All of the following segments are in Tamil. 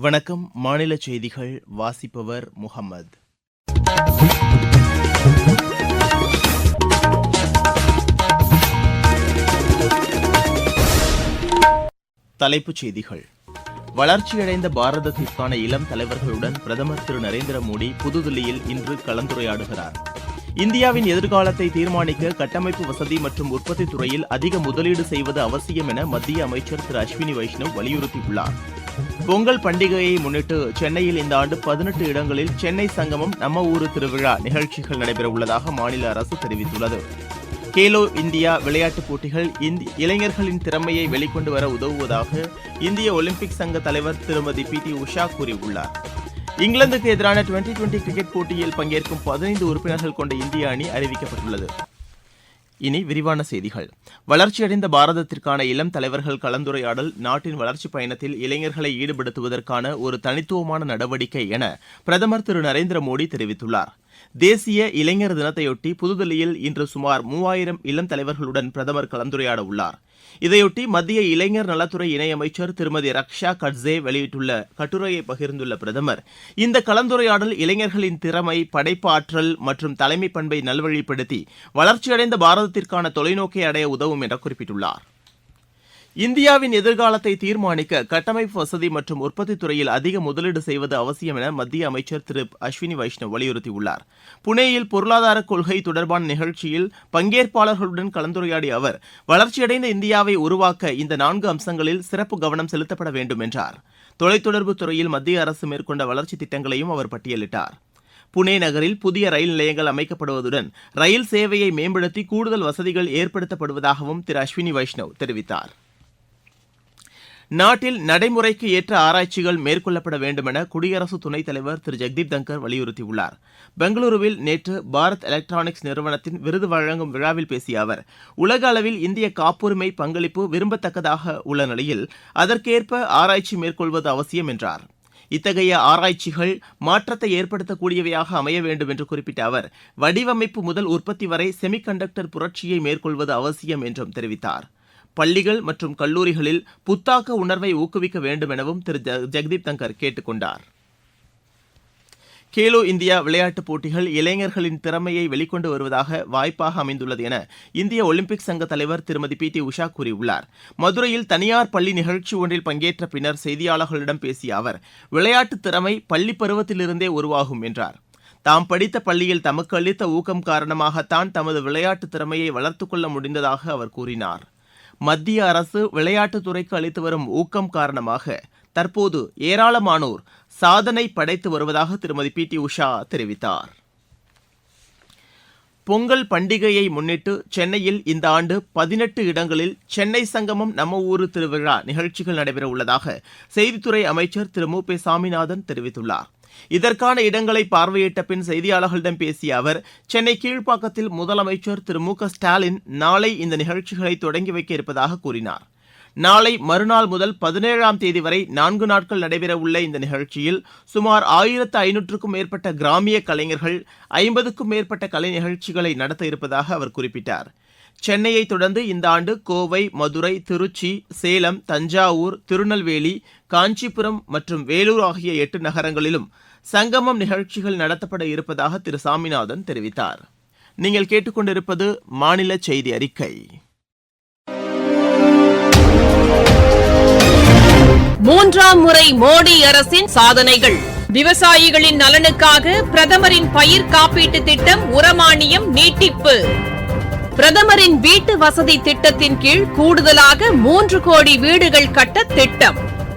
வணக்கம் மாநில செய்திகள் வாசிப்பவர் முகமது. தலைப்புச் செய்திகள். வளர்ச்சியடைந்த பாரதத்திற்கான இளம் தலைவர்களுடன் பிரதமர் திரு நரேந்திர மோடி புதுதில்லியில் இன்று கலந்துரையாடுகிறார். இந்தியாவின் எதிர்காலத்தை தீர்மானிக்க கட்டமைப்பு வசதி மற்றும் உற்பத்தி துறையில் அதிக முதலீடு செய்வது அவசியம் என மத்திய அமைச்சர் திரு அஸ்வினி வைஷ்ணவ் வலியுறுத்தியுள்ளார். பொங்கல் பண்டிகையை முன்னிட்டு சென்னையில் இந்த ஆண்டு பதினெட்டு இடங்களில் சென்னை சங்கமம் நம்ம ஊரு திருவிழா நிகழ்ச்சிகள் நடைபெற உள்ளதாக மாநில அரசு தெரிவித்துள்ளது. கேலோ இந்தியா விளையாட்டுப் போட்டிகள் இந்தி- இளைஞர்களின் திறமையை வெளிக்கொண்டு வர உதவுவதாக இந்திய ஒலிம்பிக் சங்க தலைவர் திருமதி பி டி உஷா கூறியுள்ளார். இங்கிலாந்துக்கு எதிரான டுவெண்டி டுவெண்டி கிரிக்கெட் போட்டியில் பங்கேற்கும் பதினைந்து உறுப்பினர்கள் கொண்ட இந்திய அணி அறிவிக்கப்பட்டுள்ளது. இனி விரிவான செய்திகள். வளர்ச்சியடைந்த பாரதத்திற்கான இளம் தலைவர்கள் கலந்துரையாடல் நாட்டின் வளர்ச்சிப் பயணத்தில் இளைஞர்களை ஈடுபடுத்துவதற்கான ஒரு தனித்துவமான நடவடிக்கை என பிரதமர் திரு நரேந்திர மோடி தெரிவித்துள்ளார். தேசிய இளைஞர் தினத்தையொட்டி புதுதில்லியில் இன்று சுமார் மூவாயிரம் இளம் தலைவர்களுடன் பிரதமர் கலந்துரையாட உள்ளார் இதையொட்டி மத்திய இளைஞர் நலத்துறை இணையமைச்சர் திருமதி ரக்ஷா கட்ஸே வெளியிட்டுள்ள கட்டுரையை பகிர்ந்துள்ள பிரதமர் இந்த கலந்துரையாடல் இளைஞர்களின் திறமை படைப்பாற்றல் மற்றும் தலைமை பண்பை நல்வழிப்படுத்தி வளர்ச்சியடைந்த பாரதத்திற்கான தொலைநோக்கை அடைய உதவும் என்று குறிப்பிட்டுள்ளார். இந்தியாவின் எதிர்காலத்தை தீர்மானிக்க கட்டமைப்பு வசதி மற்றும் உற்பத்தி துறையில் அதிக முதலீடு செய்வது அவசியம் என மத்திய அமைச்சர் திரு அஸ்வினி வைஷ்ணவ் வலியுறுத்தியுள்ளார். புனேயில் பொருளாதார கொள்கை தொடர்பான நிகழ்ச்சியில் பங்கேற்பாளர்களுடன் கலந்துரையாடிய அவர் வளர்ச்சியடைந்த இந்தியாவை உருவாக்க இந்த நான்கு அம்சங்களில் சிறப்பு கவனம் செலுத்தப்பட வேண்டும் என்றார். தொலைத்தொடர்பு துறையில் மத்திய அரசு மேற்கொண்ட வளர்ச்சி திட்டங்களையும் அவர் பட்டியலிட்டார். புனே நகரில் புதிய ரயில் நிலையங்கள் அமைக்கப்படுவதுடன் ரயில் சேவையை மேம்படுத்தி கூடுதல் வசதிகள் ஏற்படுத்தப்படுவதாகவும் திரு அஸ்வினி வைஷ்ணவ் தெரிவித்தார். நாட்டில் நடைமுறைக்கு ஏற்ற ஆராய்ச்சிகள் மேற்கொள்ளப்பட வேண்டும் என குடியரசு துணைத் தலைவர் திரு. ஜெக்தீப் தங்கர் வலியுறுத்தியுள்ளார். பெங்களூருவில் நேற்று பாரத் எலக்ட்ரானிக்ஸ் நிறுவனத்தின் விருது வழங்கும் விழாவில் பேசிய அவர் உலக அளவில் இந்திய காப்புரிமை பங்களிப்பு விரும்பத்தக்கதாக உள்ள நிலையில் அதற்கேற்ப ஆராய்ச்சி மேற்கொள்வது அவசியம் என்றார். இத்தகைய ஆராய்ச்சிகள் மாற்றத்தை ஏற்படுத்தக்கூடியவையாக அமைய வேண்டும் என்று குறிப்பிட்ட அவர் வடிவமைப்பு முதல் உற்பத்தி வரை செமிகண்டக்டர் புரட்சியை மேற்கொள்வது அவசியம் என்றும் தெரிவித்தார். பள்ளிகள் மற்றும் கல்லூரிகளில் புத்தாக்க உணர்வை ஊக்குவிக்க வேண்டும் எனவும் திரு ஜ- ஜெகதீப் தங்கர் கேட்டுக் கொண்டார் கேலோ இந்தியா விளையாட்டுப் போட்டிகள் இளைஞர்களின் திறமையை வெளிக்கொண்டு வருவதாக வாய்ப்பாக அமைந்துள்ளது என இந்திய ஒலிம்பிக் சங்க தலைவர் திருமதி பி டி உஷா கூறியுள்ளார். மதுரையில் தனியார் பள்ளி நிகழ்ச்சி ஒன்றில் பங்கேற்ற பின்னர் செய்தியாளர்களிடம் பேசிய அவர் விளையாட்டுத் திறமை பள்ளி பருவத்திலிருந்தே உருவாகும் என்றார். தாம் படித்த பள்ளியில் தமக்கு அளித்த ஊக்கம் காரணமாகத்தான் தமது விளையாட்டுத் திறமையை வளர்த்துக் கொள்ள முடிந்ததாக அவர் கூறினார். மத்திய அரசு விளையாட்டுத் துறைக்கு அளித்து வரும் ஊக்கம் காரணமாக தற்போது ஏராளமானோர் சாதனை படைத்து வருவதாக திருமதி பி டி உஷா தெரிவித்தார். பொங்கல் பண்டிகையை முன்னிட்டு சென்னையில் இந்த ஆண்டு பதினெட்டு இடங்களில் சென்னை சங்கமம் நம்ம ஊரு திருவிழா நிகழ்ச்சிகள் நடைபெற உள்ளதாக செய்தித்துறை அமைச்சர் திரு மு பி சாமிநாதன் தெரிவித்துள்ளார். இதற்கான இடங்களை பார்வையிட்ட பின் செய்தியாளர்களிடம் பேசிய அவர் சென்னை கீழ்ப்பாக்கத்தில் முதலமைச்சர் திரு. மு. க. ஸ்டாலின் நாளை இந்த நிகழ்ச்சிகளை தொடங்கி வைக்க இருப்பதாக கூறினார். நாளை மறுநாள் முதல் பதினேழாம் தேதி வரை நான்கு நாட்கள் நடைபெறவுள்ள இந்த நிகழ்ச்சியில் சுமார் ஆயிரத்து ஐநூற்றுக்கும் மேற்பட்ட கிராமிய கலைஞர்கள் ஐம்பதுக்கும் மேற்பட்ட கலை நிகழ்ச்சிகளை நடத்த இருப்பதாக அவர் குறிப்பிட்டார். சென்னையை தொடர்ந்து இந்த ஆண்டு கோவை மதுரை திருச்சி சேலம் தஞ்சாவூர் திருநெல்வேலி காஞ்சிபுரம் மற்றும் வேலூர் ஆகிய எட்டு நகரங்களிலும் சங்கமம் நிகழ்ச்சிகள் நடத்தப்பட இருப்பதாக திரு. சாமிநாதன் தெரிவித்தார். நீங்கள் கேட்டுக்கொண்டிருப்பது மாநில செய்தி அறிக்கை. மூன்றாம் முறை மோடி அரசின் சாதனைகள். விவசாயிகளின் நலனுக்காக பிரதமரின் பயிர் காப்பீட்டு திட்டம் உரமானியம் நீட்டிப்பு. பிரதமரின் வீட்டு வசதி திட்டத்தின் கீழ் கூடுதலாக மூன்று கோடி வீடுகள் கட்ட திட்டம்.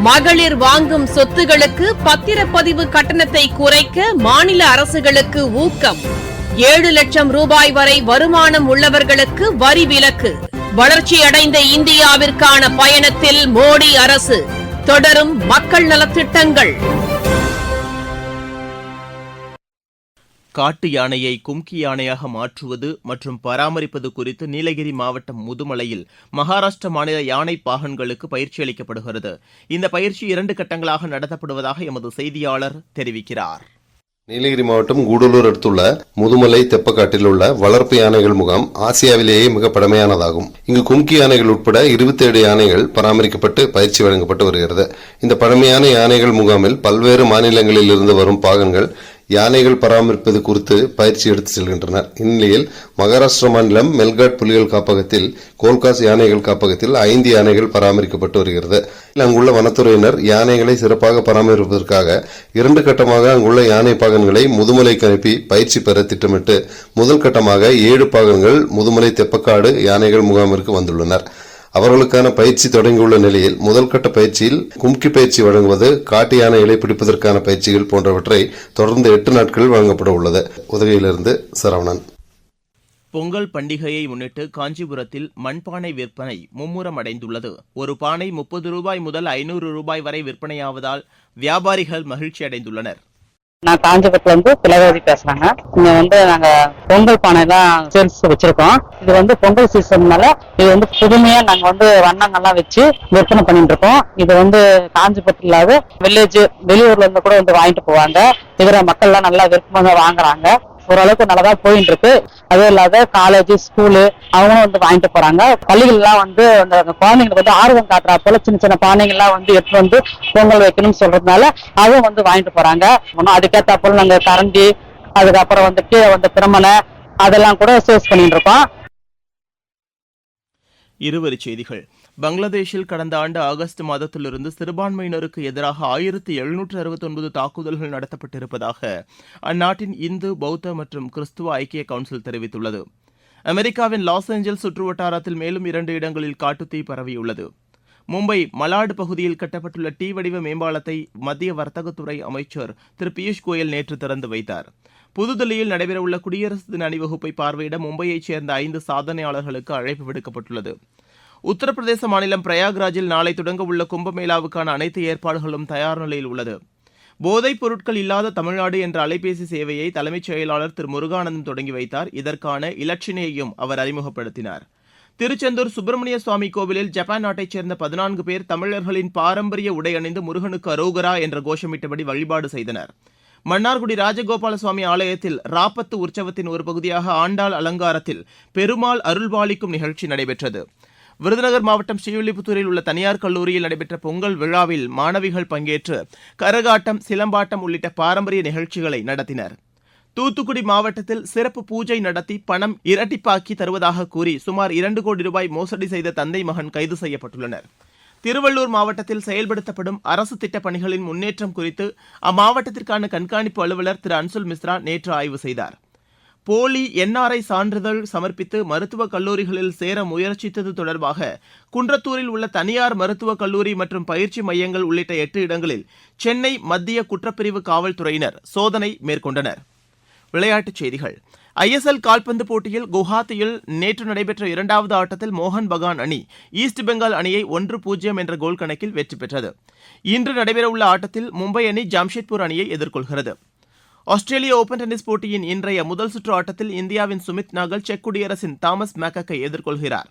மகளிர் வாங்கும் சொத்துகளுக்கு பத்திரப்பதிவு கட்டணத்தை குறைக்க மாநில அரசுகளுக்கு ஊக்கம். ஏழு லட்சம் ரூபாய் வரை வருமானம் உள்ளவர்களுக்கு வரி விலக்கு. வளர்ச்சியடைந்த இந்தியாவிற்கான பயணத்தில் மோடி அரசு. தொடரும் மக்கள் நலத்திட்டங்கள். காட்டு யானையை கும்கி யானையாக மாற்றுவது மற்றும் பராமரிப்பது குறித்து நீலகிரி மாவட்டம் முதுமலையில் மகாராஷ்டிர மாநில யானை பாகன்களுக்கு பயிற்சி அளிக்கப்படுகிறது. இந்த பயிற்சி இரண்டு கட்டங்களாக நடத்தப்படுவதாக எமது செய்தியாளர் தெரிவிக்கிறார். நீலகிரி மாவட்டம் கூடலூர் அடுத்துள்ள முதுமலை தெப்பக்காட்டில் உள்ள வளர்ப்பு யானைகள் முகாம் ஆசியாவிலேயே மிக பழமையானதாகும். இங்கு கும்கி யானைகள் உட்பட 27 யானைகள் பராமரிக்கப்பட்டு பயிற்சி வழங்கப்பட்டு வருகிறது. இந்த பழமையான யானைகள் முகாமில் பல்வேறு மாநிலங்களில் இருந்து வரும் பாகன்கள் யானைகள் பராமரிப்பது குறித்து பயிற்சி எடுத்து செல்கின்றனர். இந்நிலையில் மகாராஷ்டிர மாநிலம் மெல்காட் புலிகள் காப்பகத்தில் கோல்காஸ் யானைகள் காப்பகத்தில் ஐந்து யானைகள் பராமரிக்கப்பட்டு வருகிறது. அங்குள்ள வனத்துறையினர் யானைகளை சிறப்பாக பராமரிப்பதற்காக இரண்டு கட்டமாக அங்குள்ள யானை பாகன்களை முதுமலைக்கு அனுப்பி பயிற்சி பெற திட்டமிட்டு முதல் கட்டமாக ஏழு பாகன்கள் முதுமலை தெப்பக்காடு யானைகள் முகாமிற்கு வந்துள்ளனர். அவர்களுக்கான பயிற்சி தொடங்கியுள்ள நிலையில் முதல் கட்ட பயிற்சியில் கும்கி பயிற்சி வழங்குவது காட்டு இலை பிடிப்பதற்கான பயிற்சிகள் போன்றவற்றை தொடர்ந்து எட்டு நாட்கள் வழங்கப்பட உள்ளது. உதகையிலிருந்து சரவணன். பொங்கல் பண்டிகையை முன்னிட்டு காஞ்சிபுரத்தில் மண்பானை விற்பனை மும்முரம் அடைந்துள்ளது ஒரு பானை முப்பது ரூபாய் முதல் ஐநூறு ரூபாய் வரை விற்பனையாவதால் வியாபாரிகள் மகிழ்ச்சி அடைந்துள்ளனர் நான் காஞ்சிபுரத்துல இருந்து திலகவதி பேசுறாங்க. இங்க வந்து நாங்க பொங்கல் பானை எல்லாம் சேல்ஸ் வச்சிருக்கோம். இது வந்து பொங்கல் சீசன்னால இது வந்து புதுமையா நாங்க வந்து வண்ணங்கள்லாம் வச்சு விற்பனை பண்ணிட்டு இருக்கோம். இது வந்து காஞ்சிபுரத்துல இல்லாத வில்லேஜ் வெளியூர்ல இருந்து கூட வந்து வாங்கிட்டு போவாங்க. இதர மக்கள்லாம் நல்லா விருப்பமாக வாங்குறாங்க. ஓரளவுக்கு நல்லதா போயிட்டு இருக்கு அதுவும் இல்லாத காலேஜ் ஸ்கூலு அவங்களும் வந்து வாங்கிட்டு போறாங்க. பள்ளிகள்லாம் வந்து அந்த அந்த குழந்தைங்களுக்கு வந்து ஆர்வம் காட்டுறா போல சின்ன சின்ன பானைகள்லாம் வந்து எடுத்து வந்து பொங்கல் வைக்கணும்னு சொல்றதுனால அதுவும் வந்து வாங்கிட்டு போறாங்க. இன்னும் அதுக்கேற்ற போல நாங்க கரண்டி அதுக்கப்புறம் வந்து கீழே வந்து பிரமனை அதெல்லாம் கூட சேல்ஸ் பண்ணிட்டு இருக்கோம். இருவரி செய்திகள். பங்களாதேஷில் கடந்த ஆண்டு ஆகஸ்ட் மாதத்திலிருந்து சிறுபான்மையினருக்கு எதிராக ஆயிரத்தி எழுநூற்று அறுபத்தொன்பது தாக்குதல்கள் நடத்தப்பட்டிருப்பதாக அந்நாட்டின் இந்து பௌத்த மற்றும் கிறிஸ்துவ ஐக்கிய கவுன்சில் தெரிவித்துள்ளது. அமெரிக்காவின் லாஸ் ஏஞ்சல்ஸ் சுற்றுவட்டாரத்தில் மேலும் இரண்டு இடங்களில் காட்டுத்தீ பரவியுள்ளது. மும்பை மலாடு பகுதியில் கட்டப்பட்டுள்ள டி வடிவ மேம்பாலத்தை மத்திய வர்த்தகத்துறை அமைச்சர் திரு பியூஷ் கோயல் நேற்று திறந்து வைத்தார். புதுதில்லியில் நடைபெறவுள்ள குடியரசு தின அணிவகுப்பை பார்வையிட மும்பையைச் சேர்ந்த ஐந்து சாதனையாளர்களுக்கு அழைப்பு விடுக்கப்பட்டுள்ளது. உத்தரப்பிரதேச மாநிலம் பிரயாக்ராஜில் நாளை தொடங்கவுள்ள கும்பமேளாவுக்கான அனைத்து ஏற்பாடுகளும் தயார் நிலையில் உள்ளது. போதைப் பொருட்கள் இல்லாத தமிழ்நாடு என்ற அலைபேசி சேவையை தலைமைச் செயலாளர் திரு முருகானந்தம் தொடங்கி வைத்தார். இதற்கான இலட்சினையையும் அவர் அறிமுகப்படுத்தினார். திருச்செந்தூர் சுப்பிரமணிய சுவாமி கோவிலில் ஜப்பான் நாட்டைச் சேர்ந்த பதினான்கு பேர் தமிழர்களின் பாரம்பரிய உடை அணிந்து முருகனுக்கு அரோகரா என்ற கோஷமிட்டபடி வழிபாடு செய்தனர். மன்னார்குடி ராஜகோபால சுவாமி ஆலயத்தில் ராப்பத்து உற்சவத்தின் ஒரு பகுதியாக ஆண்டாள் அலங்காரத்தில் பெருமாள் அருள்பாலிக்கும் நிகழ்ச்சி நடைபெற்றது. விருதுநகர் மாவட்டம் ஸ்ரீவில்லிபுத்தூரில் உள்ள தனியார் கல்லூரியில் நடைபெற்ற பொங்கல் விழாவில் மாணவிகள் பங்கேற்று கரகாட்டம் சிலம்பாட்டம் உள்ளிட்ட பாரம்பரிய நிகழ்ச்சிகளை நடத்தினர். தூத்துக்குடி மாவட்டத்தில் சிறப்பு பூஜை நடத்தி பணம் இரட்டிப்பாக்கி தருவதாக கூறி சுமார் இரண்டு கோடி ரூபாய் மோசடி செய்த தந்தை மகன் கைது செய்யப்பட்டுள்ளனர். திருவள்ளூர் மாவட்டத்தில் செயல்படுத்தப்படும் அரசு திட்டப் பணிகளின் முன்னேற்றம் குறித்து அம்மாவட்டத்திற்கான கண்காணிப்பு அலுவலர் திரு அன்சுல் மிஸ்ரா நேற்று ஆய்வு செய்தார். போலி என்ஆர்ஐ சான்றிதழ் சமர்ப்பித்து மருத்துவக் கல்லூரிகளில் சேர முயற்சித்தது தொடர்பாக குன்றத்தூரில் உள்ள தனியார் மருத்துவக் கல்லூரி மற்றும் பயிற்சி மையங்கள் உள்ளிட்ட எட்டு இடங்களில் சென்னை மத்திய குற்றப்பிரிவு காவல்துறையினர் சோதனை மேற்கொண்டனர். விளையாட்டுச் செய்திகள். ஐஎஸ்எல் கால்பந்து போட்டியில் குவஹாத்தியில் நேற்று நடைபெற்ற இரண்டாவது ஆட்டத்தில் மோகன் பகான் அணி ஈஸ்ட் பெங்கால் அணியை ஒன்று பூஜ்ஜியம் என்ற கோல் கணக்கில் வெற்றி பெற்றது. இன்று நடைபெறவுள்ள ஆட்டத்தில் மும்பை அணி ஜாம்ஷெட்பூர் அணியை எதிர்கொள்கிறது. ஆஸ்திரேலிய ஓபன் டென்னிஸ் போட்டியின் இன்றைய முதல் சுற்று ஆட்டத்தில் இந்தியாவின் சுமித் நாகல் செக் குடியரசின் தாமஸ் மேக்கக்கை எதிர்கொள்கிறார்.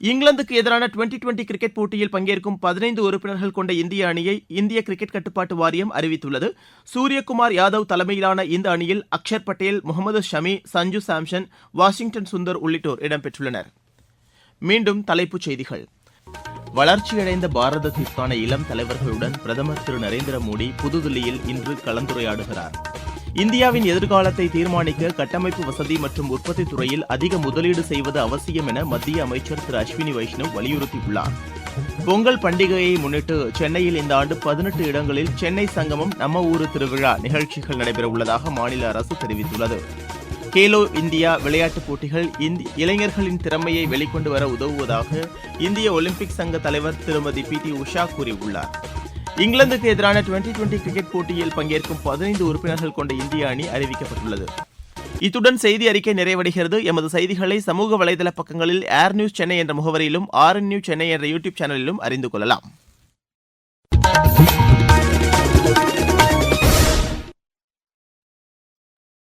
இங்கிலாந்துக்கு எதிரான டுவெண்டி டுவெண்டி கிரிக்கெட் போட்டியில் பங்கேற்கும் பதினைந்து உறுப்பினர்கள் கொண்ட இந்திய அணியை இந்திய கிரிக்கெட் கட்டுப்பாட்டு வாரியம் அறிவித்துள்ளது. சூரியகுமார் யாதவ் தலைமையிலான இந்த அணியில் அக்ஷர் பட்டேல் முகமது ஷமி சஞ்சு சாம்சன் வாஷிங்டன் சுந்தர் உள்ளிட்டோர் இடம்பெற்றுள்ளனர். மீண்டும் தலைப்புச் செய்திகள். வளர்ச்சியடைந்த பாரதத்திற்கான இளம் தலைவர்களுடன் பிரதமர் திரு நரேந்திர மோடி புதுதில்லியில் இன்று கலந்துரையாடுகிறார். இந்தியாவின் எதிர்காலத்தை தீர்மானிக்க கட்டமைப்பு வசதி மற்றும் உற்பத்தி துறையில் அதிக முதலீடு செய்வது அவசியம் என மத்திய அமைச்சர் திரு அஸ்வினி வைஷ்ணவ் வலியுறுத்தியுள்ளார். பொங்கல் பண்டிகையை முன்னிட்டு சென்னையில் இந்த ஆண்டு பதினெட்டு இடங்களில் சென்னை சங்கமம் நம்ம ஊரு திருவிழா நிகழ்ச்சிகள் நடைபெறவுள்ளதாக மாநில அரசு தெரிவித்துள்ளது. கேலோ இந்தியா விளையாட்டுப் போட்டிகள் இந்தி இளைஞர்களின் திறமையை வெளிக்கொண்டு வர உதவுவதாக இந்திய ஒலிம்பிக் சங்க தலைவர் திருமதி பி டி உஷா கூறியுள்ளார். இங்கிலாந்துக்கு எதிரான டுவெண்டி டுவெண்டி கிரிக்கெட் போட்டியில் பங்கேற்கும் பதினைந்து உறுப்பினர்கள் கொண்ட இந்திய அணி அறிவிக்கப்பட்டுள்ளது. இத்துடன் செய்தி அறிக்கை நிறைவடைகிறது. எமது செய்திகளை சமூக வலைதள பக்கங்களில் ஏர் நியூஸ் சென்னை என்ற முகவரியிலும் ஆர் நியூஸ் சென்னை என்ற யூடியூப் சேனலிலும் அறிந்து கொள்ளலாம்.